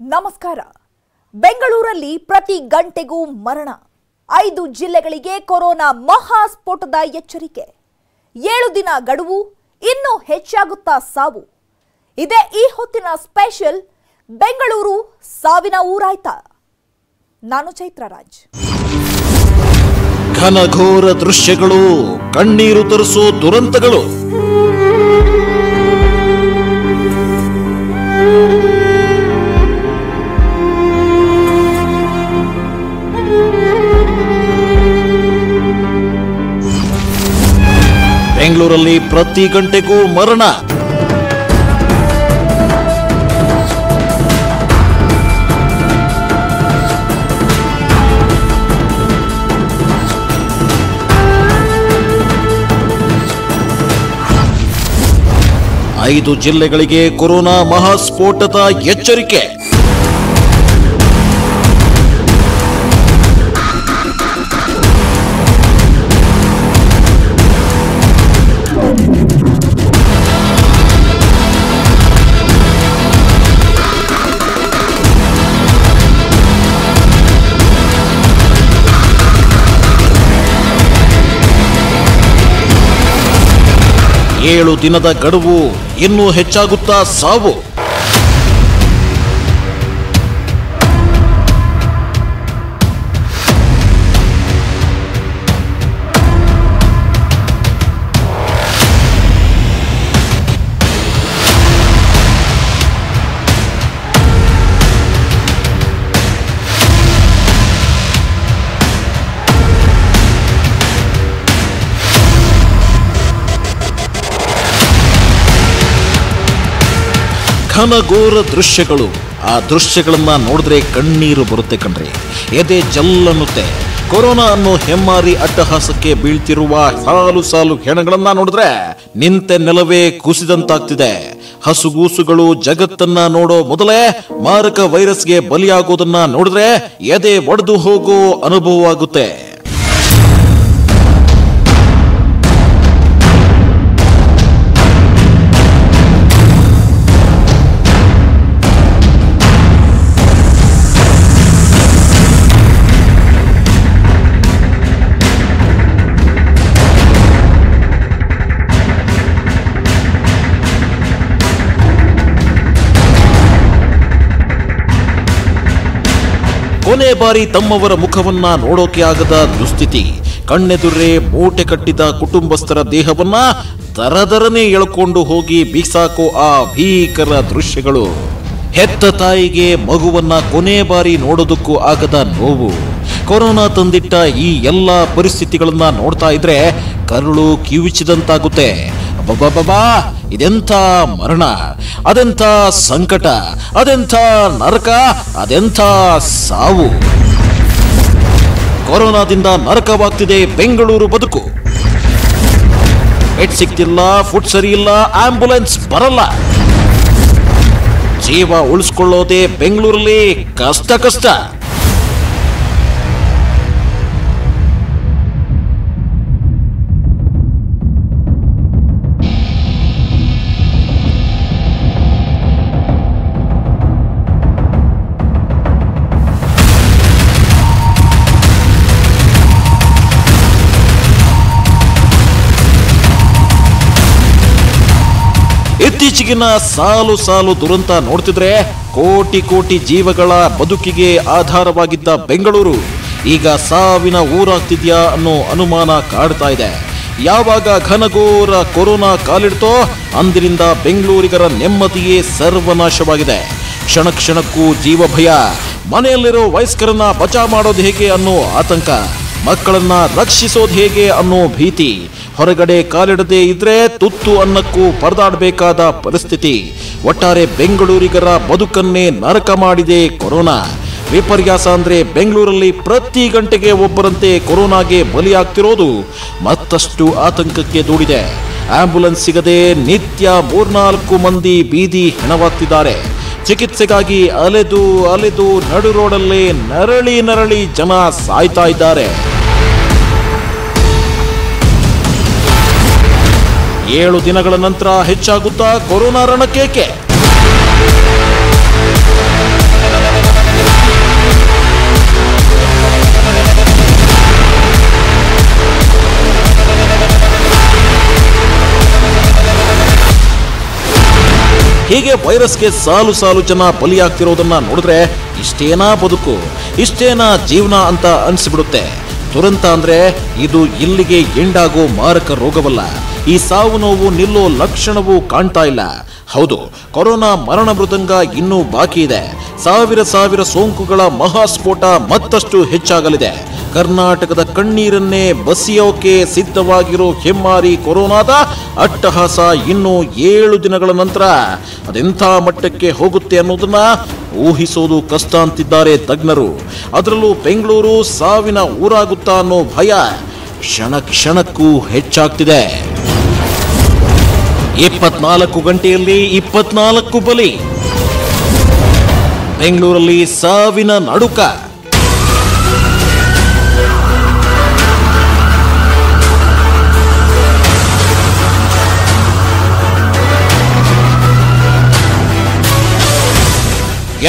ನಮಸ್ಕಾರ. ಬೆಂಗಳೂರಲ್ಲಿ ಪ್ರತಿ ಗಂಟೆಗೂ ಮರಣ. ಐದು ಜಿಲ್ಲೆಗಳಿಗೆ ಕೊರೋನಾ ಮಹಾಸ್ಫೋಟದ ಎಚ್ಚರಿಕೆ. ಏಳು ದಿನ ಗಡುವು, ಇನ್ನೂ ಹೆಚ್ಚಾಗುತ್ತಾ ಸಾವು. ಇದೇ ಈ ಹೊತ್ತಿನ ಸ್ಪೆಷಲ್ ಬೆಂಗಳೂರು ಸಾವಿನ ಊರಾಯ್ತ. ನಾನು ಚೈತ್ರರಾಜ್ ಘನಘೋರ ದೃಶ್ಯಗಳು, ಕಣ್ಣೀರು ತರಿಸೋ ದುರಂತಗಳು. ಬೆಂಗಳೂರಲ್ಲಿ ಪ್ರತಿ ಗಂಟೆಗೂ ಮರಣ. ಐದು ಜಿಲ್ಲೆಗಳಿಗೆ ಕೊರೋನಾ ಮಹಾಸ್ಫೋಟದ ಎಚ್ಚರಿಕೆ. ಏಳು ದಿನದ ಗಡುವು ಇನ್ನೂ ಹೆಚ್ಚಾಗುತ್ತಾ ಸಾವು? ಘನಘೋರ ದೃಶ್ಯಗಳು. ಆ ದೃಶ್ಯಗಳನ್ನು ನೋಡಿದ್ರೆ ಕಣ್ಣೀರು ಬರುತ್ತೆ ಕಣ್ರಿ. ಎದೆ ಜಲ್ಲನ್ನುತ್ತೆ. ಕೊರೋನಾ ಅನ್ನೋ ಹೆಮ್ಮಾರಿ ಅಟ್ಟಹಾಸಕ್ಕೆ ಬೀಳ್ತಿರುವ ಸಾಲು ಸಾಲು ಹೆಣಗಳನ್ನ ನೋಡಿದ್ರೆ ನಿಂತೆ ನೆಲವೇ ಕುಸಿದಂತಾಗ್ತಿದೆ. ಹಸುಗೂಸುಗಳು ಜಗತ್ತನ್ನ ನೋಡೋ ಮೊದಲೇ ಮಾರಕ ವೈರಸ್ಗೆ ಬಲಿಯಾಗೋದನ್ನ ನೋಡಿದ್ರೆ ಎದೆ ಒಡೆದು ಹೋಗೋ ಅನುಭವವಾಗುತ್ತೆ ಕೊನೆ ಬಾರಿ ತಮ್ಮವರ ಮುಖವನ್ನ ನೋಡೋಕೆ ಆಗದ ದುಸ್ಥಿತಿ. ಕಣ್ಣೆದುರೇ ಮೂಟೆ ಕಟ್ಟಿದ ಕುಟುಂಬಸ್ಥರ ದೇಹವನ್ನ ದರದರನೆ ಎಳ್ಕೊಂಡು ಹೋಗಿ ಬೀಸಾಕೋ ಆ ಭೀಕರ ದೃಶ್ಯಗಳು. ಹೆತ್ತ ತಾಯಿಗೆ ಮಗುವನ್ನ ಕೊನೆ ಬಾರಿ ನೋಡೋದಕ್ಕೂ ಆಗದ ನೋವು. ಕೊರೋನಾ ತಂದಿಟ್ಟ ಈ ಎಲ್ಲ ಪರಿಸ್ಥಿತಿಗಳನ್ನ ನೋಡ್ತಾ ಇದ್ರೆ ಕರುಳು ಕಿವಿಚಿದಂತಾಗುತ್ತೆ. ಅಬ್ಬಬ್ಬಬ್ಬಾ, ಇದೆಂಥ ಮರಣ, ಅದೆಂಥ ಸಂಕಟ, ಅದೆಂಥ ನರಕ, ಅದೆಂಥ ಸಾವು. ಕೊರೋನಾದಿಂದ ನರಕವಾಗ್ತಿದೆ ಬೆಂಗಳೂರು ಬದುಕು. ಬೆಡ್ ಸಿಗ್ತಿಲ್ಲ ಫುಡ್ ಸರಿ ಇಲ್ಲ ಆಂಬ್ಯುಲೆನ್ಸ್ ಬರಲ್ಲ. ಜೀವ ಉಳಿಸ್ಕೊಳ್ಳೋದೇ ಬೆಂಗಳೂರಲ್ಲಿ ಕಷ್ಟ ಕಷ್ಟ. ಇತ್ತೀಚೆಗಿನ ಸಾಲು ಸಾಲು ದುರಂತ ನೋಡ್ತಿದ್ರೆ ಕೋಟಿ ಕೋಟಿ ಜೀವಗಳ ಬದುಕಿಗೆ ಆಧಾರವಾಗಿದ್ದ ಬೆಂಗಳೂರು. ಈಗ ಸಾವಿನ ಊರಾಗ್ತಿದ್ಯಾ ಅನ್ನೋ ಅನುಮಾನ ಕಾಡ್ತಾ ಇದೆ. ಯಾವಾಗ ಘನಘೋರ ಕೊರೋನಾ ಕಾಲಿಡ್ತೋ ಅಂದಿನಿಂದ ಬೆಂಗಳೂರಿಗರ ನೆಮ್ಮದಿಯೇ ಸರ್ವನಾಶವಾಗಿದೆ. ಕ್ಷಣ ಕ್ಷಣಕ್ಕೂ ಜೀವ ಭಯ ಮನೆಯಲ್ಲಿರೋ ವಯಸ್ಕರನ್ನ ಬಚಾ ಮಾಡೋದು ಹೇಗೆ ಅನ್ನೋ ಆತಂಕ. ಮಕ್ಕಳನ್ನ ರಕ್ಷಿಸೋದು ಹೇಗೆ ಅನ್ನೋ ಭೀತಿ. ಹೊರಗಡೆ ಕಾಲಿಡದೆ ಇದ್ರೆ ತುತ್ತು ಅನ್ನಕ್ಕೂ ಪರದಾಡಬೇಕಾದ ಪರಿಸ್ಥಿತಿ. ಒಟ್ಟಾರೆ ಬೆಂಗಳೂರಿಗರ ಬದುಕನ್ನೇ ನರಕ ಮಾಡಿದೆ ಕೊರೋನಾ. ವಿಪರ್ಯಾಸ ಅಂದ್ರೆ ಬೆಂಗಳೂರಲ್ಲಿ ಪ್ರತಿ ಗಂಟೆಗೆ ಒಬ್ಬರಂತೆ ಕೊರೋನಾಗೆ ಬಲಿಯಾಗ್ತಿರೋದು ಮತ್ತಷ್ಟು ಆತಂಕಕ್ಕೆ ದೂಡಿದೆ. ಆಂಬ್ಯುಲೆನ್ಸ್ ಸಿಗದೆ ನಿತ್ಯ ಮೂರ್ನಾಲ್ಕು ಮಂದಿ ಬೀದಿ ಹೆಣವಾಗ್ತಿದ್ದಾರೆ. ಚಿಕಿತ್ಸೆಗಾಗಿ ಅಲೆದು ಅಲೆದು ನಡು ರೋಡಲ್ಲೇ ನರಳಿ ನರಳಿ ಜನ ಸಾಯ್ತಾ ಇದ್ದಾರೆ. ಏಳು ದಿನಗಳ ನಂತರ ಹೆಚ್ಚಾಗುತ್ತಾ ಕೊರೋನಾ ರಣಕೇಕೆ ಹೀಗೆ ವೈರಸ್ಗೆ ಸಾಲು ಸಾಲು ಜನ ಬಲಿಯಾಗ್ತಿರೋದನ್ನ ನೋಡಿದ್ರೆ ಇಷ್ಟೇನಾ ಬದುಕು, ಇಷ್ಟೇನಾ ಜೀವನ ಅಂತ ಅನಿಸ್ಬಿಡುತ್ತೆ. ದುರಂತ ಅಂದ್ರೆ ಇದು ಇಲ್ಲಿಗೆ ಎಂಡಾಗೋ ಮಾರಕ ರೋಗವಲ್ಲ. ಈ ಸಾವು ನೋವು ನಿಲ್ಲೋ ಲಕ್ಷಣವೂ ಕಾಣ್ತಾ ಇಲ್ಲ. ಹೌದು, ಕೊರೋನಾ ಮರಣ ಮೃದಂಗ ಇನ್ನೂ ಬಾಕಿ ಇದೆ. ಸಾವಿರ ಸಾವಿರ ಸೋಂಕುಗಳ ಮಹಾಸ್ಫೋಟ ಮತ್ತಷ್ಟು ಹೆಚ್ಚಾಗಲಿದೆ. ಕರ್ನಾಟಕದ ಕಣ್ಣೀರನ್ನೇ ಬಸಿಯೋಕೆ ಸಿದ್ಧವಾಗಿರೋ ಹೆಮ್ಮಾರಿ ಕೊರೋನಾದ ಅಟ್ಟಹಾಸ ಇನ್ನೂ ಏಳು ದಿನಗಳ ನಂತರ ಅದೆಂಥ ಮಟ್ಟಕ್ಕೆ ಹೋಗುತ್ತೆ ಅನ್ನೋದನ್ನ ಊಹಿಸೋದು ಕಷ್ಟ ಅಂತಿದ್ದಾರೆ ತಜ್ಞರು. ಅದರಲ್ಲೂ ಬೆಂಗಳೂರು ಸಾವಿನ ಊರಾಗುತ್ತಾ ಅನ್ನೋ ಭಯ ಕ್ಷಣ ಕ್ಷಣಕ್ಕೂ ಹೆಚ್ಚಾಗ್ತಿದೆ. ಇಪ್ಪತ್ನಾಲ್ಕು ಗಂಟೆಯಲ್ಲಿ ಇಪ್ಪತ್ನಾಲ್ಕು ಬಲಿ. ಬೆಂಗಳೂರಲ್ಲಿ ಸಾವಿನ ನಡುಕ.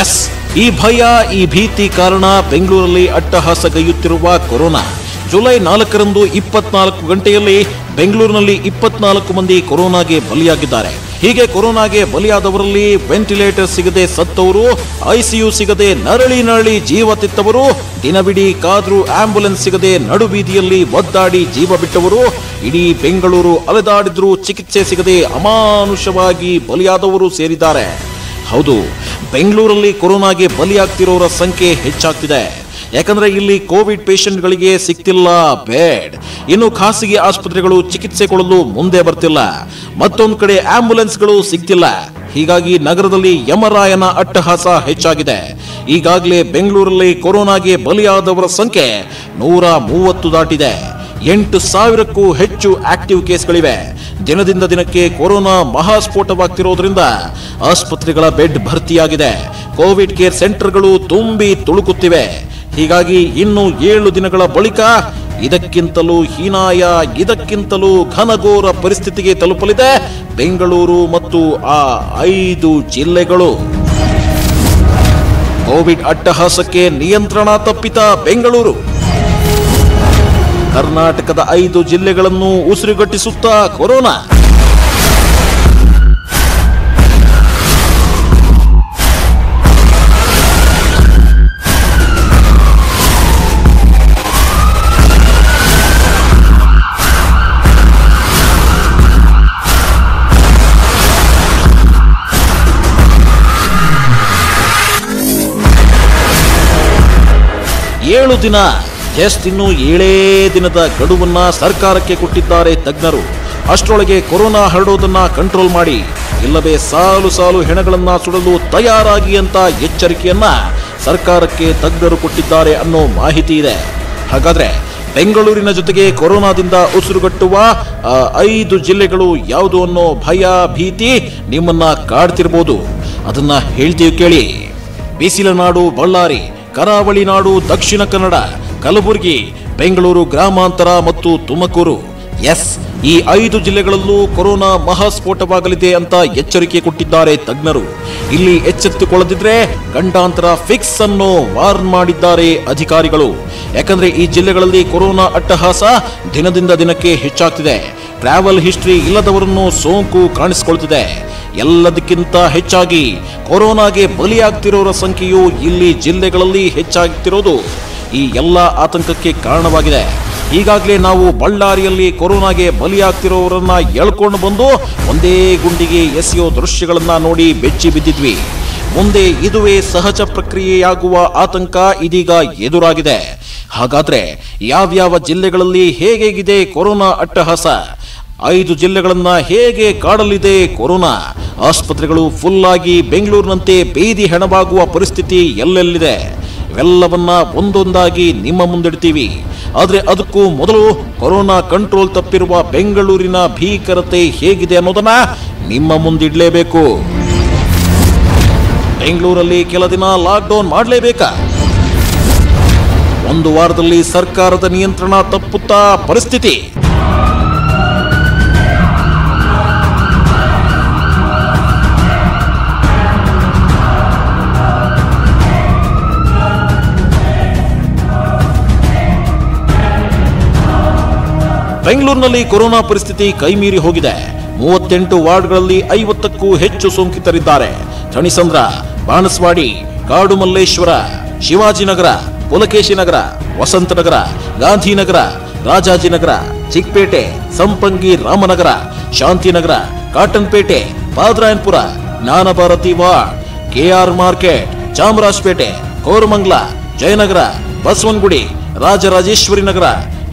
ಎಸ್, ಈ ಭಯ, ಈ ಭೀತಿ ಕಾರಣ ಬೆಂಗಳೂರಲ್ಲಿ ಅಟ್ಟಹಾಸಗೈಯುತ್ತಿರುವ ಕೊರೋನಾ. ಜುಲೈ ನಾಲ್ಕರಂದು ಇಪ್ಪತ್ನಾಲ್ಕು ಗಂಟೆಯಲ್ಲಿ ಬೆಂಗಳೂರಿನಲ್ಲಿ ಇಪ್ಪತ್ನಾಲ್ಕು ಮಂದಿ ಕೊರೋನಾಗೆ ಬಲಿಯಾಗಿದ್ದಾರೆ. ಹೀಗೆ ಕೊರೋನಾಗೆ ಬಲಿಯಾದವರಲ್ಲಿ ವೆಂಟಿಲೇಟರ್ ಸಿಗದೆ ಸತ್ತವರು, ಐಸಿಯು ಸಿಗದೆ ನರಳಿ ನರಳಿ ಜೀವ ತಿತ್ತವರು, ದಿನವಿಡೀ ಕಾದ್ರು ಆಂಬ್ಯುಲೆನ್ಸ್ ಸಿಗದೆ ನಡುಬೀದಿಯಲ್ಲಿ ಒದ್ದಾಡಿ ಜೀವ ಬಿಟ್ಟವರು, ಇಡೀ ಬೆಂಗಳೂರು ಅಲೆದಾಡಿದ್ರೂ ಚಿಕಿತ್ಸೆ ಸಿಗದೆ ಅಮಾನುಷವಾಗಿ ಬಲಿಯಾದವರು ಸೇರಿದ್ದಾರೆ. ಹೌದು, ಬೆಂಗಳೂರಲ್ಲಿ ಕೊರೋನಾಗೆ ಬಲಿಯಾಗ್ತಿರೋರ ಸಂಖ್ಯೆ ಹೆಚ್ಚಾಗ್ತಿದೆ. ಯಾಕಂದ್ರೆ ಇಲ್ಲಿ ಕೋವಿಡ್ ಪೇಷಂಟ್ಗಳಿಗೆ ಸಿಗ್ತಿಲ್ಲ ಬೆಡ್. ಇನ್ನು ಖಾಸಗಿ ಆಸ್ಪತ್ರೆಗಳು ಚಿಕಿತ್ಸೆ ಕೊಡಲು ಮುಂದೆ ಬರ್ತಿಲ್ಲ. ಮತ್ತೊಂದು ಕಡೆ ಆಂಬ್ಯುಲೆನ್ಸ್ಗಳು ಸಿಗ್ತಿಲ್ಲ ಹೀಗಾಗಿ ನಗರದಲ್ಲಿ ಯಮರಾಯನ ಅಟ್ಟಹಾಸ ಹೆಚ್ಚಾಗಿದೆ. ಈಗಾಗಲೇ ಬೆಂಗಳೂರಲ್ಲಿ ಕೊರೋನಾಗೆ ಬಲಿಯಾದವರ ಸಂಖ್ಯೆ ನೂರ ಮೂವತ್ತು ದಾಟಿದೆ. ಎಂಟು ಸಾವಿರಕ್ಕೂ ಹೆಚ್ಚು ಆಕ್ಟಿವ್ ಕೇಸ್ಗಳಿವೆ. ದಿನದಿಂದ ದಿನಕ್ಕೆ ಕೊರೋನಾ ಮಹಾಸ್ಫೋಟವಾಗ್ತಿರೋದ್ರಿಂದ ಆಸ್ಪತ್ರೆಗಳ ಬೆಡ್ ಭರ್ತಿಯಾಗಿದೆ. ಕೋವಿಡ್ ಕೇರ್ ಸೆಂಟರ್ಗಳು ತುಂಬಿ ತುಳುಕುತ್ತಿವೆ. ಹೀಗಾಗಿ ಇನ್ನು ಏಳು ದಿನಗಳ ಬಳಿಕ ಇದಕ್ಕಿಂತಲೂ ಹೀನಾಯ, ಇದಕ್ಕಿಂತಲೂ ಘನಘೋರ ಪರಿಸ್ಥಿತಿಗೆ ತಲುಪಲಿದೆ ಬೆಂಗಳೂರು ಮತ್ತು ಆ ಐದು ಜಿಲ್ಲೆಗಳು. ಕೋವಿಡ್ ಅಟ್ಟಹಾಸಕ್ಕೆ ನಿಯಂತ್ರಣ ತಪ್ಪಿತ ಬೆಂಗಳೂರು. ಕರ್ನಾಟಕದ ಐದು ಜಿಲ್ಲೆಗಳನ್ನು ಉಸಿರುಗಟ್ಟಿಸುತ್ತಾ ಕೊರೋನಾ. ಏಳು ದಿನ ಜಸ್ಟ್ ಇನ್ನು ಏಳೇ ದಿನದ ಗಡುವನ್ನ ಸರ್ಕಾರಕ್ಕೆ ಕೊಟ್ಟಿದ್ದಾರೆ ತಜ್ಞರು. ಅಷ್ಟರೊಳಗೆ ಕೊರೋನಾ ಹರಡೋದನ್ನ ಕಂಟ್ರೋಲ್ ಮಾಡಿ, ಇಲ್ಲವೇ ಸಾಲು ಸಾಲು ಹೆಣಗಳನ್ನ ಸುಡಲು ತಯಾರಾಗಿ ಅಂತ ಎಚ್ಚರಿಕೆಯನ್ನ ಸರ್ಕಾರಕ್ಕೆ ತಜ್ಞರು ಕೊಟ್ಟಿದ್ದಾರೆ ಅನ್ನೋ ಮಾಹಿತಿ ಇದೆ. ಹಾಗಾದ್ರೆ, ಬೆಂಗಳೂರಿನ ಜೊತೆಗೆ ಕೊರೋನಾದಿಂದ ಉಸಿರುಗಟ್ಟುವ ಐದು ಜಿಲ್ಲೆಗಳು ಯಾವುದು ಅನ್ನೋ ಭಯ, ಭೀತಿ ನಿಮ್ಮನ್ನ ಕಾಡ್ತಿರ್ಬೋದು. ಅದನ್ನ ಹೇಳ್ತೀವಿ ಕೇಳಿ. ಬಿಸಿಲ ನಾಡು ಬಳ್ಳಾರಿ ಕರಾವಳಿ ನಾಡು, ದಕ್ಷಿಣ ಕನ್ನಡ, ಕಲಬುರಗಿ, ಬೆಂಗಳೂರು ಗ್ರಾಮಾಂತರ ಮತ್ತು ತುಮಕೂರು. ಎಸ್, ಈ ಐದು ಜಿಲ್ಲೆಗಳಲ್ಲೂ ಕೊರೋನಾ ಮಹಾಸ್ಫೋಟವಾಗಲಿದೆ ಅಂತ ಎಚ್ಚರಿಕೆ ಕೊಟ್ಟಿದ್ದಾರೆ ತಜ್ಞರು. ಇಲ್ಲಿ ಎಚ್ಚೆತ್ತುಕೊಳ್ಳದಿದ್ರೆ ಗಂಡಾಂತರ ಫಿಕ್ಸ್ ಅನ್ನು ವಾರ್ನ್ ಮಾಡಿದ್ದಾರೆ ಅಧಿಕಾರಿಗಳು. ಯಾಕಂದ್ರೆ ಈ ಜಿಲ್ಲೆಗಳಲ್ಲಿ ಕೊರೋನಾ ಅಟ್ಟಹಾಸ ದಿನದಿಂದ ದಿನಕ್ಕೆ ಹೆಚ್ಚಾಗ್ತಿದೆ. ಟ್ರಾವೆಲ್ ಹಿಸ್ಟ್ರಿ ಇಲ್ಲದವರನ್ನು ಸೋಂಕು ಕಾಣಿಸಿಕೊಳ್ತಿದೆ. ಎಲ್ಲದಕ್ಕಿಂತ ಹೆಚ್ಚಾಗಿ ಕೊರೋನಾಗೆ ಬಲಿಯಾಗ್ತಿರೋರ ಸಂಖ್ಯೆಯು ಇಲ್ಲಿ ಜಿಲ್ಲೆಗಳಲ್ಲಿ ಹೆಚ್ಚಾಗ್ತಿರೋದು ಈ ಎಲ್ಲ ಆತಂಕಕ್ಕೆ ಕಾರಣವಾಗಿದೆ. ಈಗಾಗಲೇ ನಾವು ಬಳ್ಳಾರಿಯಲ್ಲಿ ಕೊರೋನಾಗೆ ಬಲಿಯಾಗ್ತಿರೋರನ್ನ ಎಳ್ಕೊಂಡು ಬಂದು ಒಂದೇ ಗುಂಡಿಗೆ ಎಸೆಯೋ ದೃಶ್ಯಗಳನ್ನ ನೋಡಿ ಬೆಚ್ಚಿ ಬಿದ್ದಿದ್ವಿ. ಮುಂದೆ ಇದುವೇ ಸಹಜ ಪ್ರಕ್ರಿಯೆಯಾಗುವ ಆತಂಕ ಇದೀಗ ಎದುರಾಗಿದೆ. ಹಾಗಾದ್ರೆ ಯಾವ್ಯಾವ ಜಿಲ್ಲೆಗಳಲ್ಲಿ ಹೇಗೇಗಿದೆ ಕೊರೋನಾ ಅಟ್ಟಹಾಸ? ಐದು ಜಿಲ್ಲೆಗಳನ್ನ ಹೇಗೆ ಕಾಡಲಿದೆ ಕೊರೋನಾ? ಆಸ್ಪತ್ರೆಗಳು ಫುಲ್ ಆಗಿ ಬೆಂಗಳೂರಿನಂತೆ ಬೀದಿ ಹೆಣವಾಗುವ ಪರಿಸ್ಥಿತಿ ಎಲ್ಲೆಲ್ಲಿದೆ? ಇವೆಲ್ಲವನ್ನ ಒಂದೊಂದಾಗಿ ನಿಮ್ಮ ಮುಂದಿಡ್ತೀವಿ. ಆದರೆ ಅದಕ್ಕೂ ಮೊದಲು ಕೊರೋನಾ ಕಂಟ್ರೋಲ್ ತಪ್ಪಿರುವ ಬೆಂಗಳೂರಿನ ಭೀಕರತೆ ಹೇಗಿದೆ ಅನ್ನೋದನ್ನ ನಿಮ್ಮ ಮುಂದಿಡಲೇಬೇಕು. ಬೆಂಗಳೂರಲ್ಲಿ ಕೆಲ ದಿನ ಲಾಕ್ಡೌನ್ ಮಾಡಲೇಬೇಕಾ? ಒಂದು ವಾರದಲ್ಲಿ ಸರ್ಕಾರದ ನಿಯಂತ್ರಣ ತಪ್ಪುತ್ತಾ ಪರಿಸ್ಥಿತಿ? ಬೆಂಗಳೂರಿನಲ್ಲಿ ಕೊರೋನಾ ಪರಿಸ್ಥಿತಿ ಕೈಮೀರಿ ಹೋಗಿದೆ. ಮೂವತ್ತೆಂಟು ವಾರ್ಡ್ಗಳಲ್ಲಿ ಐವತ್ತಕ್ಕೂ ಹೆಚ್ಚು ಸೋಂಕಿತರಿದ್ದಾರೆ. Thanisandra, Banaswadi, Kadumalleshwara, Shivajinagar Pulakeshi Nagar Vasanthnagar, Gandhinagar, Rajajinagar, Chickpet, Sampangi, Ramanagar, Shanthinagar, Cottonpet, Padarayanapura, Jnanabharathi ward, KR market, Chamarajpet, Koramangala, Jayanagar, Basavanagudi, Rajarajeshwari Nagar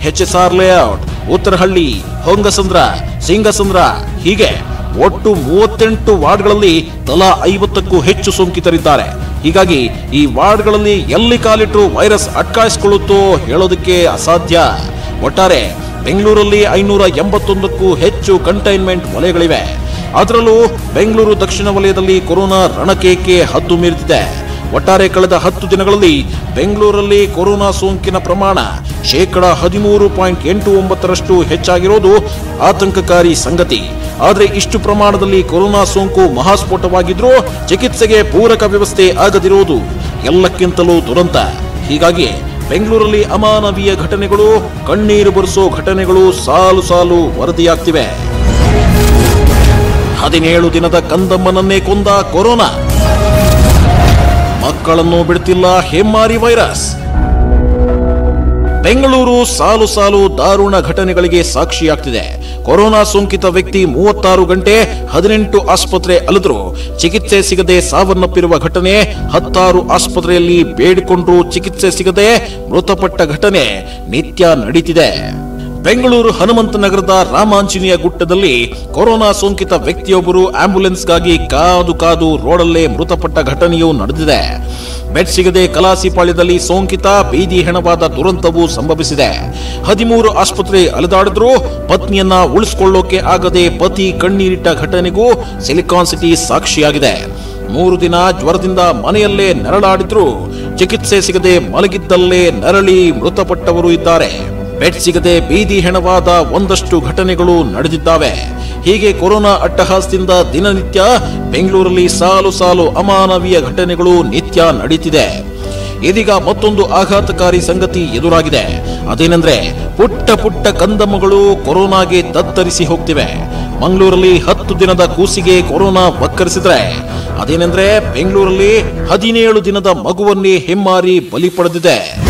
HSR layout Uttarahalli, Hongasandra, Singasandra, ಹೀಗೆ ಒಟ್ಟು ಮೂವತ್ತೆಂಟು ವಾರ್ಡ್ಗಳಲ್ಲಿ ತಲಾ ಐವತ್ತಕ್ಕೂ ಹೆಚ್ಚು ಸೋಂಕಿತರಿದ್ದಾರೆ. ಹೀಗಾಗಿ ಈ ವಾರ್ಡ್ಗಳಲ್ಲಿ ಎಲ್ಲಿ ಕಾಲಿಟ್ಟು ವೈರಸ್ ಅಟ್ಕಾಯಿಸಿಕೊಳ್ಳುತ್ತೋ ಹೇಳೋದಕ್ಕೆ ಅಸಾಧ್ಯ. ಒಟ್ಟಾರೆ ಬೆಂಗಳೂರಲ್ಲಿ ಐನೂರ ಎಂಬತ್ತೊಂದಕ್ಕೂ ಹೆಚ್ಚು ಕಂಟೈನ್ಮೆಂಟ್ ವಲಯಗಳಿವೆ. ಅದರಲ್ಲೂ ಬೆಂಗಳೂರು ದಕ್ಷಿಣ ವಲಯದಲ್ಲಿ ಕೊರೋನಾ ರಣಕೇಕೆ ಹದ್ದು ಮೀರಿದಿದೆ. ಒಟ್ಟಾರೆ ಕಳೆದ ಹತ್ತು ದಿನಗಳಲ್ಲಿ ಬೆಂಗಳೂರಲ್ಲಿ ಕೊರೋನಾ ಸೋಂಕಿನ ಪ್ರಮಾಣ ಶೇಕಡ ಹದಿಮೂರು ಪಾಯಿಂಟ್ ಎಂಟು ಒಂಬತ್ತರಷ್ಟು ಹೆಚ್ಚಾಗಿರೋದು ಆತಂಕಕಾರಿ ಸಂಗತಿ. ಆದರೆ ಇಷ್ಟು ಪ್ರಮಾಣದಲ್ಲಿ ಕೊರೋನಾ ಸೋಂಕು ಮಹಾಸ್ಫೋಟವಾಗಿದ್ರೂ ಚಿಕಿತ್ಸೆಗೆ ಪೂರಕ ವ್ಯವಸ್ಥೆ ಆಗದಿರುವುದು ಎಲ್ಲಕ್ಕಿಂತಲೂ ದುರಂತ. ಹೀಗಾಗಿ ಬೆಂಗಳೂರಲ್ಲಿ ಅಮಾನವೀಯ ಘಟನೆಗಳು, ಕಣ್ಣೀರು ಬರಿಸೋ ಘಟನೆಗಳು ಸಾಲು ಸಾಲು ವರದಿಯಾಗ್ತಿವೆ. ಹದಿನೇಳು ದಿನದ ಕಂದಮ್ಮನನ್ನೇ ಕೊಂದ ಕೊರೋನಾ. ಮಕ್ಕಳನ್ನು ಬಿಡ್ತಿಲ್ಲ ಹೆಮ್ಮಾರಿ ವೈರಸ್. ಬೆಂಗಳೂರು ಸಾಲು ಸಾಲು ದಾರುಣ ಘಟನೆಗಳಿಗೆ ಸಾಕ್ಷಿಯಾಗ್ತಿದೆ. ಕೊರೋನಾ ಸೋಂಕಿತ ವ್ಯಕ್ತಿ ಮೂವತ್ತಾರು ಗಂಟೆ ಹದಿನೆಂಟು ಆಸ್ಪತ್ರೆ ಅಲಿದ್ರು. ಚಿಕಿತ್ಸೆ ಸಿಗದೆ ಸಾವನ್ನಪ್ಪಿರುವ ಘಟನೆ ಹತ್ತಾರು ಆಸ್ಪತ್ರೆಯಲ್ಲಿ ಬೇಡಿಕೊಂಡ್ರೂ ಚಿಕಿತ್ಸೆ ಸಿಗದೆ ಮೃತಪಟ್ಟ ಘಟನೆ ನಿತ್ಯ ನಡೀತಿದೆ. ಬೆಂಗಳೂರು ಹನುಮಂತ ನಗರದ ರಾಮಾಂಜನೇಯ ಗುಟ್ಟದಲ್ಲಿ ಕೊರೋನಾ ಸೋಂಕಿತ ವ್ಯಕ್ತಿಯೊಬ್ಬರು ಆಂಬ್ಯುಲೆನ್ಸ್ಗಾಗಿ ಕಾದು ಕಾದು ರೋಡಲ್ಲೇ ಮೃತಪಟ್ಟ ಘಟನೆಯೂ ನಡೆದಿದೆ. ಬೆಡ್ ಸಿಗದೆ ಕಲಾಸಿಪಾಳ್ಯದಲ್ಲಿ ಸೋಂಕಿತ, ಬೀದಿ ಹೆಣವಾದ ದುರಂತವು ಸಂಭವಿಸಿದೆ. ಹದಿಮೂರು ಆಸ್ಪತ್ರೆ ಅಲೆದಾಡಿದ್ರೂ ಪತ್ನಿಯನ್ನ ಉಳಿಸಿಕೊಳ್ಳೋಕೆ ಆಗದೆ ಪತಿ ಕಣ್ಣೀರಿಟ್ಟ ಘಟನೆಗೂ ಸಿಲಿಕಾನ್ ಸಿಟಿ ಸಾಕ್ಷಿಯಾಗಿದೆ. ಮೂರು ದಿನ ಜ್ವರದಿಂದ ಮನೆಯಲ್ಲೇ ನೆರಳಾಡಿದ್ರು ಚಿಕಿತ್ಸೆ ಸಿಗದೆ ಮಲಗಿದ್ದಲ್ಲೇ ನರಳಿ ಮೃತಪಟ್ಟವರು ಇದ್ದಾರೆ. ಬೆಡ್ ಸಿಗದೆ ಬೀದಿ ಹೆಣವಾದ ಒಂದಷ್ಟು ಘಟನೆಗಳು ನಡೆದಿದ್ದಾವೆ. ಹೀಗೆ ಕೊರೋನಾ ಅಟ್ಟಹಾಸದಿಂದ ದಿನನಿತ್ಯ ಬೆಂಗಳೂರಲ್ಲಿ ಸಾಲು ಸಾಲು ಅಮಾನವೀಯ ಘಟನೆಗಳು ನಿತ್ಯ ನಡೀತಿದೆ. ಇದೀಗ ಮತ್ತೊಂದು ಆಘಾತಕಾರಿ ಸಂಗತಿ ಎದುರಾಗಿದೆ. ಅದೇನೆಂದ್ರೆ ಪುಟ್ಟ ಪುಟ್ಟ ಕಂದಮ್ಮಗಳು ಕೊರೋನಾಗೆ ತತ್ತರಿಸಿ ಹೋಗ್ತಿವೆ. ಮಂಗಳೂರಲ್ಲಿ ಹತ್ತು ದಿನದ ಕೂಸಿಗೆ ಕೊರೋನಾ ವಕ್ಕರಿಸಿದ್ರೆ, ಅದೇನೆಂದ್ರೆ ಬೆಂಗಳೂರಲ್ಲಿ ಹದಿನೇಳು ದಿನದ ಮಗುವನ್ನೇ ಹೆಮ್ಮಾರಿ ಬಲಿ ಪಡೆದಿದೆ.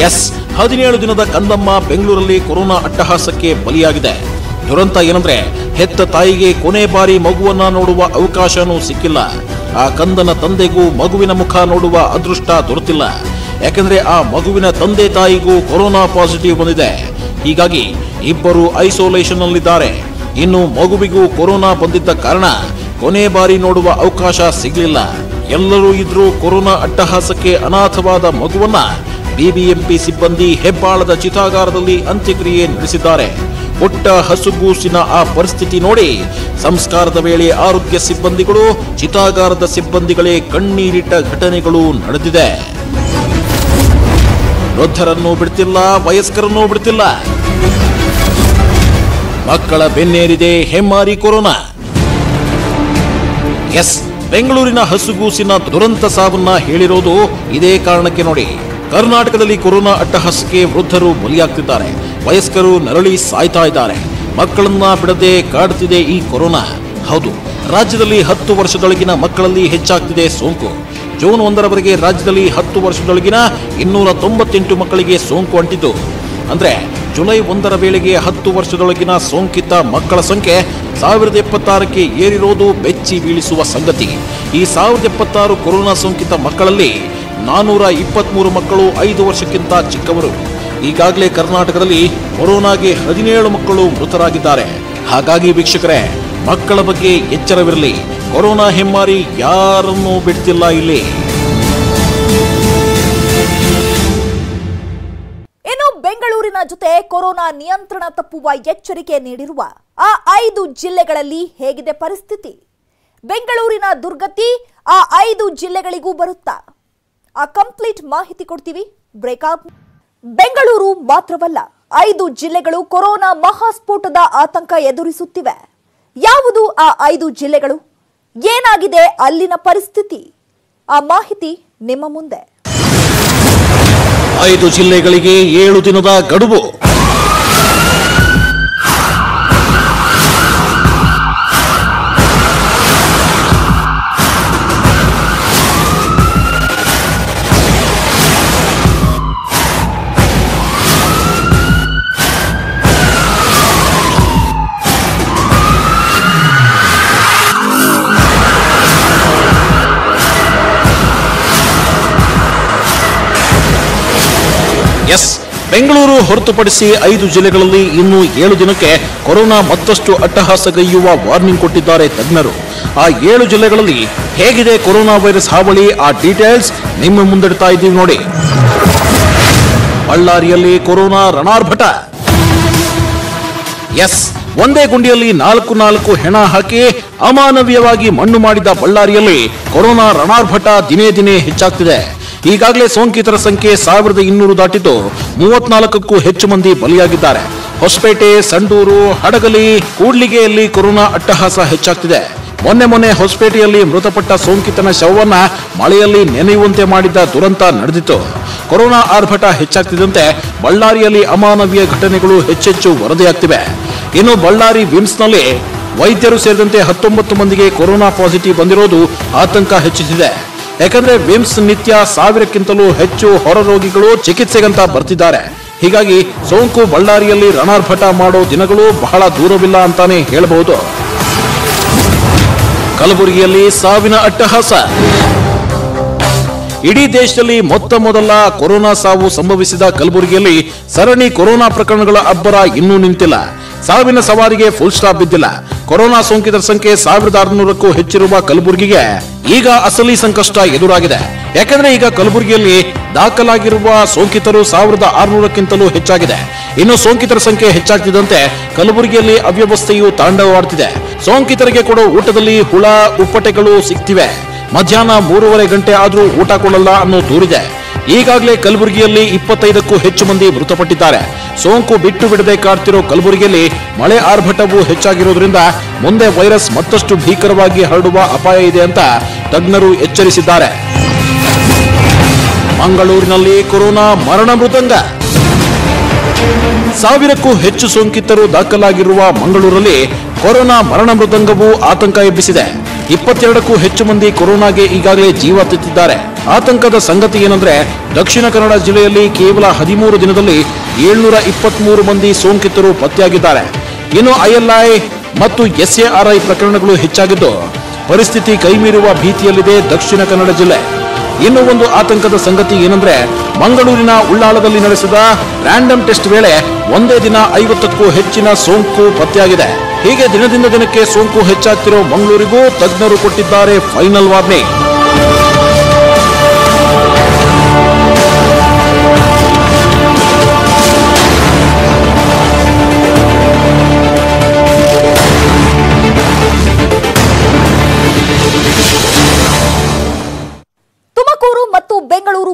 ಎಸ್, ಹದಿನೇಳು ದಿನದ ಕಂದಮ್ಮ ಬೆಂಗಳೂರಲ್ಲಿ ಕೊರೋನಾ ಅಟ್ಟಹಾಸಕ್ಕೆ ಬಲಿಯಾಗಿದೆ. ದುರಂತ ಏನಂದ್ರೆ, ಹೆತ್ತ ತಾಯಿಗೆ ಕೊನೆ ಬಾರಿ ಮಗುವನ್ನ ನೋಡುವ ಅವಕಾಶನೂ ಸಿಕ್ಕಿಲ್ಲ. ಆ ಕಂದನ ತಂದೆಗೂ ಮಗುವಿನ ಮುಖ ನೋಡುವ ಅದೃಷ್ಟ ದೊರೆತಿಲ್ಲ. ಯಾಕಂದ್ರೆ ಆ ಮಗುವಿನ ತಂದೆ ತಾಯಿಗೂ ಕೊರೋನಾ ಪಾಸಿಟಿವ್ ಬಂದಿದೆ. ಹೀಗಾಗಿ ಇಬ್ಬರು ಐಸೋಲೇಷನ್ ನಲ್ಲಿದ್ದಾರೆ ಇನ್ನು ಮಗುವಿಗೂ ಕೊರೋನಾ ಬಂದಿದ್ದ ಕಾರಣ ಕೊನೆ ಬಾರಿ ನೋಡುವ ಅವಕಾಶ ಸಿಗಲಿಲ್ಲ. ಎಲ್ಲರೂ ಇದ್ರೂ ಕೊರೋನಾ ಅಟ್ಟಹಾಸಕ್ಕೆ ಅನಾಥವಾದ ಮಗುವನ್ನ ಬಿಬಿಎಂಪಿ ಸಿಬ್ಬಂದಿ ಹೆಬ್ಬಾಳದ ಚಿತಾಗಾರದಲ್ಲಿ ಅಂತ್ಯಕ್ರಿಯೆ ನಡೆಸಿದ್ದಾರೆ. ಒಟ್ಟ ಹಸುಗೂಸಿನ ಆ ಪರಿಸ್ಥಿತಿ ನೋಡಿ ಸಂಸ್ಕಾರದ ವೇಳೆ ಆರೋಗ್ಯ ಸಿಬ್ಬಂದಿಗಳು, ಚಿತಾಗಾರದ ಸಿಬ್ಬಂದಿಗಳೇ ಕಣ್ಣೀರಿಟ್ಟ ಘಟನೆಗಳು ನಡೆದಿದೆ. ವೃದ್ಧರನ್ನು ಬಿಡ್ತಿಲ್ಲ, ವಯಸ್ಕರನ್ನು ಬಿಡ್ತಿಲ್ಲ. ಮಕ್ಕಳ ಬೆನ್ನೇರಿದೆ ಹೆಮ್ಮಾರಿ ಕೊರೋನಾ. ಎಸ್. ಬೆಂಗಳೂರಿನ ಹಸುಗೂಸಿನ ದುರಂತ ಸಾವನ್ನ ಹೇಳಿರೋದು ಇದೇ ಕಾರಣಕ್ಕೆ ನೋಡಿ. ಕರ್ನಾಟಕದಲ್ಲಿ ಕೊರೋನಾ ಅಟ್ಟಹಾಸಕ್ಕೆ ವೃದ್ಧರು ಬಲಿಯಾಗ್ತಿದ್ದಾರೆ. ವಯಸ್ಕರು ನರಳಿ ಸಾಯ್ತಾ ಇದ್ದಾರೆ. ಮಕ್ಕಳನ್ನ ಬಿಡದೆ ಕಾಡುತ್ತಿದೆ ಈ ಕೊರೋನಾ. ಹೌದು, ರಾಜ್ಯದಲ್ಲಿ ಹತ್ತು ವರ್ಷದೊಳಗಿನ ಮಕ್ಕಳಲ್ಲಿ ಹೆಚ್ಚಾಗ್ತಿದೆ ಸೋಂಕು. ಜೂನ್ ಒಂದರವರೆಗೆ ರಾಜ್ಯದಲ್ಲಿ ಹತ್ತು ವರ್ಷದೊಳಗಿನ ಇನ್ನೂರ ತೊಂಬತ್ತೆಂಟು ಮಕ್ಕಳಿಗೆ ಸೋಂಕು ಅಂಟಿದ್ದು. ಅಂದ್ರೆ, ಜುಲೈ ಒಂದರ ವೇಳೆಗೆ ಹತ್ತು ವರ್ಷದೊಳಗಿನ ಸೋಂಕಿತ ಮಕ್ಕಳ ಸಂಖ್ಯೆ ಸಾವಿರದ ಎಪ್ಪತ್ತಾರಕ್ಕೆ ಏರಿರೋದು ಬೆಚ್ಚಿ ಬೀಳಿಸುವ ಸಂಗತಿ. ಈ ಸಾವಿರದ ಎಪ್ಪತ್ತಾರು ಕೊರೋನಾ ಸೋಂಕಿತ ಮಕ್ಕಳಲ್ಲಿ ನಾನೂರ ಇಪ್ಪತ್ಮೂರು ಮಕ್ಕಳು ಐದು ವರ್ಷಕ್ಕಿಂತ ಚಿಕ್ಕವರು. ಈಗಾಗಲೇ ಕರ್ನಾಟಕದಲ್ಲಿ ಕೊರೋನಾಗೆ ಹದಿನೇಳು ಮಕ್ಕಳು ಮೃತರಾಗಿದ್ದಾರೆ. ಹಾಗಾಗಿ ವೀಕ್ಷಕರೇ, ಮಕ್ಕಳ ಬಗ್ಗೆ ಎಚ್ಚರವಿರಲಿ. ಕೊರೋನಾ ಹೆಮ್ಮಾರಿ ಯಾರನ್ನೂ ಬಿಡ್ತಿಲ್ಲ ಇಲ್ಲಿ. ಇನ್ನು ಬೆಂಗಳೂರಿನ ಜೊತೆ ಕೊರೋನಾ ನಿಯಂತ್ರಣ ತಪ್ಪುವ ಎಚ್ಚರಿಕೆ ನೀಡಿರುವ ಆ ಐದು ಜಿಲ್ಲೆಗಳಲ್ಲಿ ಹೇಗಿದೆ ಪರಿಸ್ಥಿತಿ? ಬೆಂಗಳೂರಿನ ದುರ್ಗತಿ ಆ ಐದು ಜಿಲ್ಲೆಗಳಿಗೂ ಬರುತ್ತಾ? ಆ ಕಂಪ್ಲೀಟ್ ಮಾಹಿತಿ ಕೊಡ್ತೀವಿ. ಬ್ರೇಕಪ್. ಬೆಂಗಳೂರು ಮಾತ್ರವಲ್ಲ, ಐದು ಜಿಲ್ಲೆಗಳು ಕೊರೋನಾ ಮಹಾಸ್ಫೋಟದ ಆತಂಕ ಎದುರಿಸುತ್ತಿವೆ. ಯಾವುದು ಆ ಐದು ಜಿಲ್ಲೆಗಳು? ಏನಾಗಿದೆ ಅಲ್ಲಿನ ಪರಿಸ್ಥಿತಿ? ಆ ಮಾಹಿತಿ ನಿಮ್ಮ ಮುಂದೆ. ಐದು ಜಿಲ್ಲೆಗಳಿಗೆ ಏಳು ದಿನದ ಗಡುವು. ಬೆಂಗಳೂರು ಹೊರತುಪಡಿಸಿ ಐದು ಜಿಲ್ಲೆಗಳಲ್ಲಿ ಇನ್ನು ಏಳು ದಿನಕ್ಕೆ ಕೊರೋನಾ ಮತ್ತಷ್ಟು ಅಟ್ಟಹಾಸಗೈಯುವ ವಾರ್ನಿಂಗ್ ಕೊಟ್ಟಿದ್ದಾರೆ ತಜ್ಞರು. ಆ ಏಳು ಜಿಲ್ಲೆಗಳಲ್ಲಿ ಹೇಗಿದೆ ಕೊರೋನಾ ವೈರಸ್ ಹಾವಳಿ? ಆ ಡೀಟೇಲ್ಸ್ ನಿಮ್ಮ ಮುಂದಿಡ್ತಾ ಇದ್ದೀವಿ ನೋಡಿ. ಬಳ್ಳಾರಿಯಲ್ಲಿ ಕೊರೋನಾ ರಣಾರ್ಭಟ. ಎಸ್, ಒಂದೇ ಗುಂಡಿಯಲ್ಲಿ ನಾಲ್ಕು ನಾಲ್ಕು ಹೆಣ ಹಾಕಿ ಅಮಾನವೀಯವಾಗಿ ಮಣ್ಣು ಮಾಡಿದ ಬಳ್ಳಾರಿಯಲ್ಲಿ ಕೊರೋನಾ ರಣಾರ್ಭಟ ದಿನೇ ದಿನೇ ಹೆಚ್ಚಾಗ್ತಿದೆ. ಈಗಾಗಲೇ ಸೋಂಕಿತರ ಸಂಖ್ಯೆ ಸಾವಿರದ ಇನ್ನೂರು ದಾಟಿದ್ದು ಮೂವತ್ನಾಲ್ಕಕ್ಕೂ ಹೆಚ್ಚು ಮಂದಿ ಬಲಿಯಾಗಿದ್ದಾರೆ. ಹೊಸಪೇಟೆ, ಸಂಡೂರು, ಹಡಗಲಿ, ಕೂಡ್ಲಿಗೆಯಲ್ಲಿ ಕೊರೋನಾ ಅಟ್ಟಹಾಸ ಹೆಚ್ಚಾಗ್ತಿದೆ. ಮೊನ್ನೆ ಮೊನ್ನೆ ಹೊಸಪೇಟೆಯಲ್ಲಿ ಮೃತಪಟ್ಟ ಸೋಂಕಿತನ ಶವವನ್ನ ಮಳೆಯಲ್ಲಿ ನೆನೆಯುವಂತೆ ಮಾಡಿದ್ದ ದುರಂತ ನಡೆದಿತ್ತು. ಕೊರೋನಾ ಆರ್ಭಟ ಹೆಚ್ಚಾಗ್ತಿದ್ದಂತೆ ಬಳ್ಳಾರಿಯಲ್ಲಿ ಅಮಾನವೀಯ ಘಟನೆಗಳು ಹೆಚ್ಚೆಚ್ಚು ವರದಿಯಾಗ್ತಿವೆ. ಇನ್ನು ಬಳ್ಳಾರಿ ವಿಮ್ಸ್ನಲ್ಲಿ ವೈದ್ಯರು ಸೇರಿದಂತೆ ಹತ್ತೊಂಬತ್ತು ಮಂದಿಗೆ ಕೊರೋನಾ ಪಾಸಿಟಿವ್ ಬಂದಿರೋದು ಆತಂಕ ಹೆಚ್ಚಿಸಿದೆ. ಯಾಕಂದ್ರೆ ವಿಮ್ಸ್ ನಿತ್ಯ ಸಾವಿರಕ್ಕಿಂತಲೂ ಹೆಚ್ಚು ಹೊರ ರೋಗಿಗಳು ಚಿಕಿತ್ಸೆಗಂತ ಬರ್ತಿದ್ದಾರೆ. ಹೀಗಾಗಿ ಸೋಂಕು ಬಳ್ಳಾರಿಯಲ್ಲಿ ರಣಾರ್ಭಟ ಮಾಡೋ ದಿನಗಳು ಬಹಳ ದೂರವಿಲ್ಲ ಅಂತಾನೆ ಹೇಳಬಹುದು. ಕಲಬುರಗಿಯಲ್ಲಿ ಸಾವಿನ ಅಟ್ಟಹಾಸ. ಇಡೀ ದೇಶದಲ್ಲಿ ಮೊತ್ತ ಮೊದಲ ಕೊರೋನಾ ಸಾವು ಸಂಭವಿಸಿದ ಕಲಬುರಗಿಯಲ್ಲಿ ಸರಣಿ ಕೊರೋನಾ ಪ್ರಕರಣಗಳ ಅಬ್ಬರ ಇನ್ನೂ ನಿಂತಿಲ್ಲ. ಸಾವಿನ ಸವಾರಿಗೆ ಫುಲ್ ಸ್ಟಾಪ್ ಬಿದ್ದಿಲ್ಲ. ಕೊರೋನಾ ಸೋಂಕಿತರ ಸಂಖ್ಯೆ ಸಾವಿರದ ಆರುನೂರಕ್ಕೂ ಹೆಚ್ಚಿರುವ ಕಲಬುರಗಿಗೆ ಈಗ ಅಸಲಿ ಸಂಕಷ್ಟ ಎದುರಾಗಿದೆ. ಯಾಕಂದ್ರೆ ಈಗ ಕಲಬುರಗಿಯಲ್ಲಿ ದಾಖಲಾಗಿರುವ ಸೋಂಕಿತರು ಸಾವಿರದ ಆರುನೂರಕ್ಕಿಂತಲೂ ಹೆಚ್ಚಾಗಿದೆ. ಇನ್ನು ಸೋಂಕಿತರ ಸಂಖ್ಯೆ ಹೆಚ್ಚಾಗ್ತಿದ್ದಂತೆ ಕಲಬುರಗಿಯಲ್ಲಿ ಅವ್ಯವಸ್ಥೆಯು ತಾಂಡವವಾಡ್ತಿದೆ ಸೋಂಕಿತರಿಗೆ ಕೊಡೋ ಊಟದಲ್ಲಿ ಹುಳ, ಉಪ್ಪಟೆಗಳು ಸಿಗ್ತಿವೆ. ಮಧ್ಯಾಹ್ನ ಮೂರುವರೆ ಗಂಟೆ ಆದರೂ ಊಟ ಕೊಡಲ್ಲ ಅನ್ನೋ ದೂರಿದೆ. ಈಗಾಗಲೇ ಕಲಬುರಗಿಯಲ್ಲಿ ಇಪ್ಪತ್ತೈದಕ್ಕೂ ಹೆಚ್ಚು ಮಂದಿ ಮೃತಪಟ್ಟಿದ್ದಾರೆ. ಸೋಂಕು ಬಿಟ್ಟು ಬಿಡದೆ ಕಾಡ್ತಿರೋ ಕಲಬುರಗಿಯಲ್ಲಿ ಮಳೆ ಆರ್ಭಟವೂ ಹೆಚ್ಚಾಗಿರೋದ್ರಿಂದ ಮುಂದೆ ವೈರಸ್ ಮತ್ತಷ್ಟು ಭೀಕರವಾಗಿ ಹರಡುವ ಅಪಾಯ ಇದೆ ಅಂತ ತಜ್ಞರು ಎಚ್ಚರಿಸಿದ್ದಾರೆ. ಮಂಗಳೂರಿನಲ್ಲಿ ಕೊರೋನಾ ಮರಣ ಮೃದಂಗ. ಸಾವಿರಕ್ಕೂ ಹೆಚ್ಚು ಸೋಂಕಿತರು ದಾಖಲಾಗಿರುವ ಮಂಗಳೂರಲ್ಲಿ ಕೊರೋನಾ ಮರಣ ಮೃದಂಗವು ಆತಂಕ ಎಬ್ಬಿಸಿದೆ. ಇಪ್ಪತ್ತೆರಡಕ್ಕೂ ಹೆಚ್ಚು ಮಂದಿ ಕೊರೋನಾಗೆ ಈಗಾಗಲೇ ಜೀವ ತೆತ್ತಿದ್ದಾರೆ ಆತಂಕದ ಸಂಗತಿ ಏನಂದ್ರೆ, ದಕ್ಷಿಣ ಕನ್ನಡ ಜಿಲ್ಲೆಯಲ್ಲಿ ಕೇವಲ ಹದಿಮೂರು ದಿನದಲ್ಲಿ ಏಳ್ನೂರ ಇಪ್ಪತ್ಮೂರು ಮಂದಿ ಸೋಂಕಿತರು ಪತ್ತೆಯಾಗಿದ್ದಾರೆ. ಇನ್ನು ಐಎಲ್ಐ ಮತ್ತು ಎಸ್ಎಆರ್ಐ ಪ್ರಕರಣಗಳು ಹೆಚ್ಚಾಗಿದ್ದು, ಪರಿಸ್ಥಿತಿ ಕೈಮೀರುವ ಭೀತಿಯಲ್ಲಿದೆ ದಕ್ಷಿಣ ಕನ್ನಡ ಜಿಲ್ಲೆ. ಇನ್ನು ಒಂದು ಆತಂಕದ ಸಂಗತಿ ಏನಂದ್ರೆ, ಮಂಗಳೂರಿನ ಉಳ್ಳಾಲದಲ್ಲಿ ನಡೆಸಿದ ರ್ಯಾಂಡಮ್ ಟೆಸ್ಟ್ ವೇಳೆ ಒಂದೇ ದಿನ ಐವತ್ತಕ್ಕೂ ಹೆಚ್ಚಿನ ಸೋಂಕು ಪತ್ತೆಯಾಗಿದೆ. ಹೀಗೆ ದಿನದಿಂದ ದಿನಕ್ಕೆ ಸೋಂಕು ಹೆಚ್ಚಾಗ್ತಿರೋ ಮಂಗಳೂರಿಗೂ ತಜ್ಞರು ಕೊಟ್ಟಿದ್ದಾರೆ ಫೈನಲ್ ವಾರ್ನಿಂಗ್.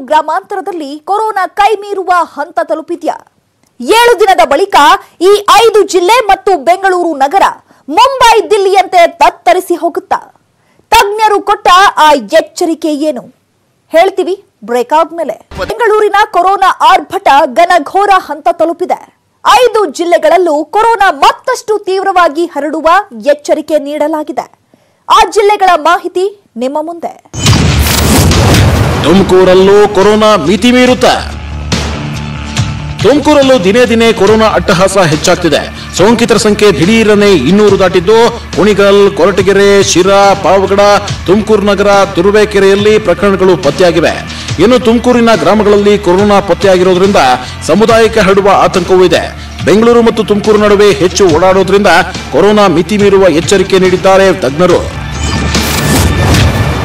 ಗ್ರಾಮಾಂತರದಲ್ಲಿ ಕೊರೋನಾ ಕೈಮೀರುವ ಹಂತ ತಲುಪಿದ್ಯಾ? ಏಳು ದಿನದ ಬಳಿಕ ಈ ಐದು ಜಿಲ್ಲೆ ಮತ್ತು ಬೆಂಗಳೂರು ನಗರ ಮುಂಬೈ ದಿಲ್ಲಿಯಂತೆ ತತ್ತರಿಸಿ ಹೋಗುತ್ತಾ? ತಜ್ಞರು ಕೊಟ್ಟ ಆ ಎಚ್ಚರಿಕೆ ಏನು? ಹೇಳ್ತೀವಿ, ಬ್ರೇಕ್ ಆದ್ಮೇಲೆ. ಬೆಂಗಳೂರಿನ ಕೊರೋನಾ ಆರ್ಭಟ ಘನಘೋರ ಹಂತ ತಲುಪಿದೆ. ಐದು ಜಿಲ್ಲೆಗಳಲ್ಲೂ ಕೊರೋನಾ ಮತ್ತಷ್ಟು ತೀವ್ರವಾಗಿ ಹರಡುವ ಎಚ್ಚರಿಕೆ ನೀಡಲಾಗಿದೆ. ಆ ಜಿಲ್ಲೆಗಳ ಮಾಹಿತಿ ನಿಮ್ಮ ಮುಂದೆ. ತುಮಕೂರಲ್ಲೂ ಕೊರೋನಾ ಮಿತಿ ಮೀರುತ್ತಾ ತುಮಕೂರಲ್ಲೂ ದಿನೇ ದಿನೇ ಕೊರೋನಾ ಅಟ್ಟಹಾಸ ಹೆಚ್ಚಾಗ್ತಿದೆ. ಸೋಂಕಿತರ ಸಂಖ್ಯೆ ದಿಢೀರನೆ ಇನ್ನೂರು ದಾಟಿದ್ದು ಕುಣಿಗಲ್ ಕೊರಟಗೆರೆ, ಶಿರಾ, ಪಾವಗಡ, ತುಮಕೂರು ನಗರ, ತುರುವೇಕೆರೆಯಲ್ಲಿ ಪ್ರಕರಣಗಳು ಪತ್ತೆಯಾಗಿವೆ. ಇನ್ನು ತುಮಕೂರಿನ ಗ್ರಾಮಗಳಲ್ಲಿ ಕೊರೋನಾ ಪತ್ತೆಯಾಗಿರೋದ್ರಿಂದ ಸಮುದಾಯಕ್ಕೆ ಹರಡುವ ಆತಂಕವೂ ಇದೆ. ಬೆಂಗಳೂರು ಮತ್ತು ತುಮಕೂರು ನಡುವೆ ಹೆಚ್ಚು ಓಡಾಡೋದ್ರಿಂದ ಕೊರೋನಾ ಮಿತಿ ಮೀರುವ ಎಚ್ಚರಿಕೆ ನೀಡಿದ್ದಾರೆ ತಜ್ಞರು.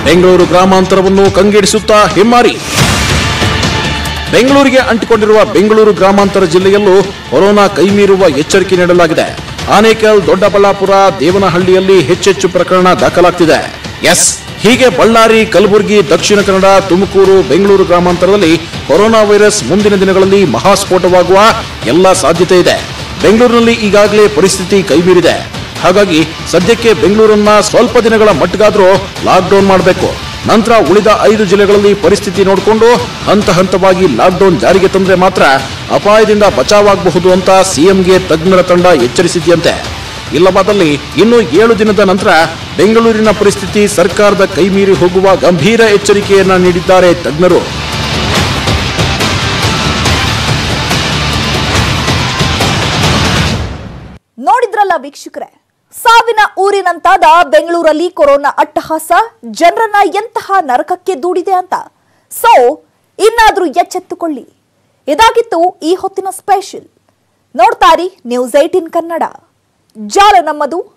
ಬೆಂಗಳೂರು ಗ್ರಾಮಾಂತರವನ್ನು ಕಂಗೆಡಿಸುತ್ತಾ ಹೆಮ್ಮಾರಿ. ಬೆಂಗಳೂರಿಗೆ ಅಂಟಿಕೊಂಡಿರುವ ಬೆಂಗಳೂರು ಗ್ರಾಮಾಂತರ ಜಿಲ್ಲೆಯಲ್ಲೂ ಕೊರೋನಾ ಕೈಮೀರುವ ಎಚ್ಚರಿಕೆ ನೀಡಲಾಗಿದೆ. ಆನೇಕಲ್, ದೊಡ್ಡಬಳ್ಳಾಪುರ, ದೇವನಹಳ್ಳಿಯಲ್ಲಿ ಹೆಚ್ಚೆಚ್ಚು ಪ್ರಕರಣ ದಾಖಲಾಗ್ತಿದೆ. ಎಸ್, ಹೀಗೆ ಬಳ್ಳಾರಿ, ಕಲಬುರಗಿ, ದಕ್ಷಿಣ ಕನ್ನಡ, ತುಮಕೂರು, ಬೆಂಗಳೂರು ಗ್ರಾಮಾಂತರದಲ್ಲಿ ಕೊರೋನಾ ವೈರಸ್ ಮುಂದಿನ ದಿನಗಳಲ್ಲಿ ಮಹಾಸ್ಫೋಟವಾಗುವ ಎಲ್ಲ ಸಾಧ್ಯತೆ ಇದೆ. ಬೆಂಗಳೂರಿನಲ್ಲಿ ಈಗಾಗಲೇ ಪರಿಸ್ಥಿತಿ ಕೈಮೀರಿದೆ ಹಾಗಾಗಿ ಸದ್ಯಕ್ಕೆ ಬೆಂಗಳೂರನ್ನ ಸ್ವಲ್ಪ ದಿನಗಳ ಮಟ್ಟಿಗಾದ್ರೂ ಲಾಕ್ಡೌನ್ ಮಾಡಬೇಕು. ನಂತರ ಉಳಿದ ಐದು ಜಿಲ್ಲೆಗಳಲ್ಲಿ ಪರಿಸ್ಥಿತಿ ನೋಡಿಕೊಂಡು ಹಂತ ಹಂತವಾಗಿ ಲಾಕ್ಡೌನ್ ಜಾರಿಗೆ ತಂದ್ರೆ ಮಾತ್ರ ಅಪಾಯದಿಂದ ಬಚಾವಾಗಬಹುದು ಅಂತ ಸಿಎಂಗೆ ತಜ್ಞರ ತಂಡ ಎಚ್ಚರಿಸಿದೆಯಂತೆ. ಇಲ್ಲವಾದಲ್ಲಿ ಇನ್ನು ಏಳು ದಿನದ ನಂತರ ಬೆಂಗಳೂರಿನ ಪರಿಸ್ಥಿತಿ ಸರ್ಕಾರದ ಕೈಮೀರಿ ಹೋಗುವ ಗಂಭೀರ ಎಚ್ಚರಿಕೆಯನ್ನ ನೀಡಿದ್ದಾರೆ ತಜ್ಞರು. ನೋಡಿದ್ರಲ್ಲ ವೀಕ್ಷಕರೇ ಸಾವಿನ ಊರಿನಂತಾದ ಬೆಂಗಳೂರಲ್ಲಿ ಕೊರೋನಾ ಅಟ್ಟಹಾಸ, ಜನರನ್ನ ಎಂತಹ ನರಕಕ್ಕೆ ದೂಡಿದೆ ಅಂತ. ಸೊ ಇನ್ನಾದ್ರೂ ಎಚ್ಚೆತ್ತುಕೊಳ್ಳಿ. ಇದಾಗಿತ್ತು ಈ ಹೊತ್ತಿನ ಸ್ಪೆಷಲ್ ನೋಡ್ತಾರಿ ನ್ಯೂಸ್ ಏಟೀನ್ ಕನ್ನಡ. ಜಾಲ ನಮ್ಮದು.